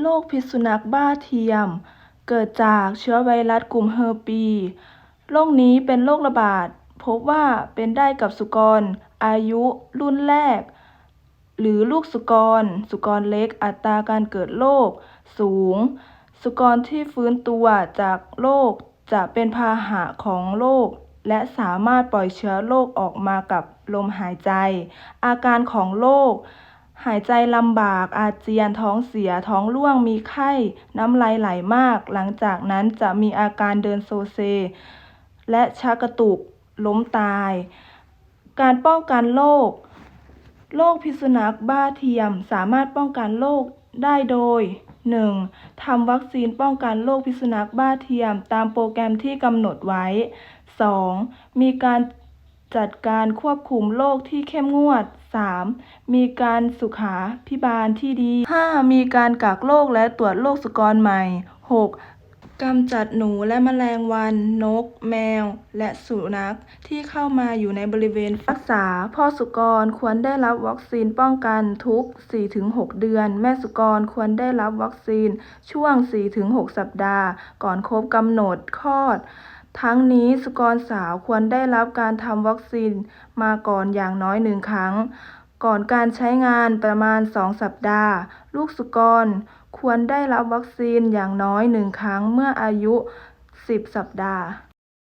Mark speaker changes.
Speaker 1: โรคพิษสุนัขบ้าเทียม เกิดจากเชื้อไวรัสกลุ่มเฮอร์ปี โรคนี้เป็นโรคระบาด พบว่าเป็นได้กับสุกร อายุ รุ่นแรก หรือลูกสุกร สุกรเล็กอัตราการเกิดโรคสูง สุกรที่ฟื้นตัวจากโรคจะเป็นพาหะของโรคและสามารถปล่อยเชื้อโรคออกมากับลมหายใจ อาการของโรค หายใจลำบาก อาเจียน ท้องเสีย ท้องร่วง มีไข้ น้ำลายไหลมาก หลังจากนั้นจะมีอาการเดินโซเซ และชักกระตุก ล้มตาย การป้องกันโรค โรคพิษสุนัขบ้าเทียม สามารถป้องกันโรคได้โดย 1. ทำวัคซีนป้องกันโรคพิษสุนัขบ้าเทียม ตามโปรแกรมที่กำหนดไว้ 2. มีการ จัดการควบคุมโรคที่เข้มงวด 3. มีการสุขาพิบาลที่ดี 5. มีการกักโรคและตรวจโรคสุกรใหม่ 6. กำจัดหนูและแมลงวัน นก แมว และสุนัข ที่เข้ามาอยู่ในบริเวณรักษา พ่อสุกรควรได้รับวัคซีนป้องกันทุก 4-6 เดือน แม่สุกรควรได้รับวัคซีนช่วง 4-6 สัปดาห์ ก่อนครบกำหนดคลอด ทั้งนี้สุกรสาวควรได้รับการทำวัคซีนมาก่อนอย่างน้อยหนึ่งครั้ง ก่อนการใช้งานประมาณ 2 สัปดาห์ ลูกสุกรควรได้รับวัคซีนอย่างน้อยหนึ่งครั้งเมื่ออายุ 10 สัปดาห์